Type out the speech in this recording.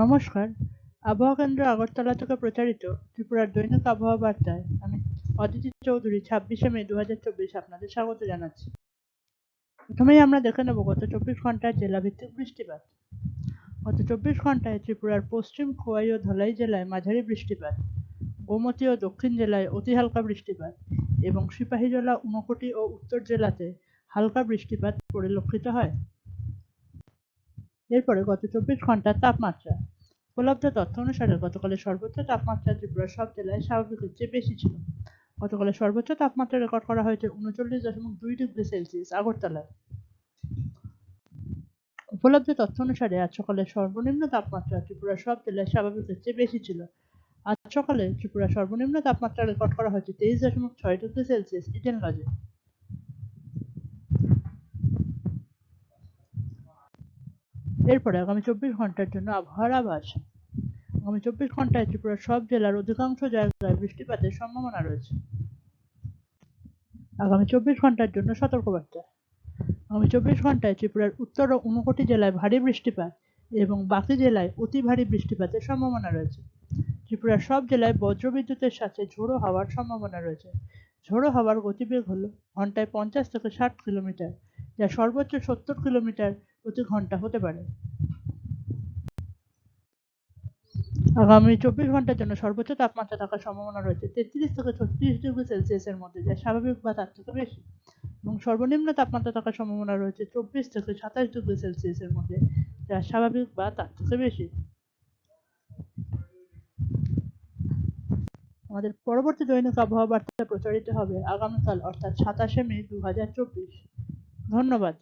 নমস্কার। আবহাওয়া কেন্দ্র আগরতলা থেকে প্রচারিত ত্রিপুরার দৈনিক আবহাওয়া বার্তায় আমি অদিতি চৌধুরী, ছাব্বিশে মে দু হাজার চব্বিশ আপনাদের স্বাগত জানাচ্ছি। প্রথমেই আমরা দেখে নেব গত চব্বিশ ঘণ্টার জেলাভিত্তিক বৃষ্টিপাত। গত চব্বিশ ঘন্টায় ত্রিপুরার পশ্চিম খোয়াই ও ধলাই জেলায় মাঝারি বৃষ্টিপাত, গোমতী ও দক্ষিণ জেলায় অতি হালকা বৃষ্টিপাত এবং সিপাহীজলা ঊনকোটি ও উত্তর জেলাতে হালকা বৃষ্টিপাত পরিলক্ষিত হয়। এরপরে গত চব্বিশ ঘণ্টার তাপমাত্রা। উপলব্ধ তথ্য অনুসারে গতকালের সর্বোচ্চ তাপমাত্রা ত্রিপুরার সব জেলায় স্বাভাবিকের চেয়ে বেশি ছিল। গতকালের সর্বোচ্চ তাপমাত্রা রেকর্ড করা হয়েছে উনচল্লিশ দশমিক দুই ডিগ্রি সেলসিয়াস, আগরতলায়। উপলব্ধ তথ্য অনুসারে আজ সকালে সর্বনিম্ন তাপমাত্রা ত্রিপুরার সব জেলায় স্বাভাবিকের চেয়ে বেশি ছিল। আজ সকালে ত্রিপুরার সর্বনিম্ন তাপমাত্রা রেকর্ড করা হয়েছে তেইশ দশমিক ছয় ডিগ্রি সেলসিয়াস, ইডেন এরপরে আগামী চব্বিশ ঘণ্টার জন্য আবহাওয়ার আভাস। আগামী চব্বিশ ঘন্টায় ত্রিপুরার সব জেলার অধিকাংশ জায়গায় বৃষ্টিপাতের সম্ভাবনা রয়েছে। আগামী চব্বিশ ঘণ্টার জন্য সতর্কবার্তা। আগামী চব্বিশ ঘন্টায় ত্রিপুরার উত্তর ও ঊনকোটি জেলায় ভারী বৃষ্টিপাত এবং বাকি জেলায় অতি ভারী বৃষ্টিপাতের সম্ভাবনা রয়েছে। ত্রিপুরার সব জেলায় বজ্রবিদ্যুতের সাথে ঝোড়ো হওয়ার সম্ভাবনা রয়েছে। ঝোড়ো হওয়ার গতিবেগ হল ঘন্টায় পঞ্চাশ থেকে ষাট কিলোমিটার, যা সর্বোচ্চ সত্তর কিলোমিটার প্রতি ঘণ্টা হতে পারে। আগামী চব্বিশ ঘণ্টার জন্য সর্বোচ্চ তাপমাত্রা থাকার সম্ভাবনা রয়েছে। তেত্রিশ থেকে ছত্রিশ ডিগ্রি সেলসিয়াসের মধ্যে, যা স্বাভাবিক বা তার থেকে বেশি। এবং সর্বনিম্ন তাপমাত্রা থাকার সম্ভাবনা রয়েছে চব্বিশ থেকে সাতাশ ডিগ্রি সেলসিয়াসের মধ্যে, যা স্বাভাবিক বা তার থেকে বেশি। আমাদের পরবর্তী দৈনিক আবহাওয়া বার্তা প্রচারিত হবে আগামীকাল, অর্থাৎ সাতাশে মে দু হাজার চব্বিশ। ধন্যবাদ।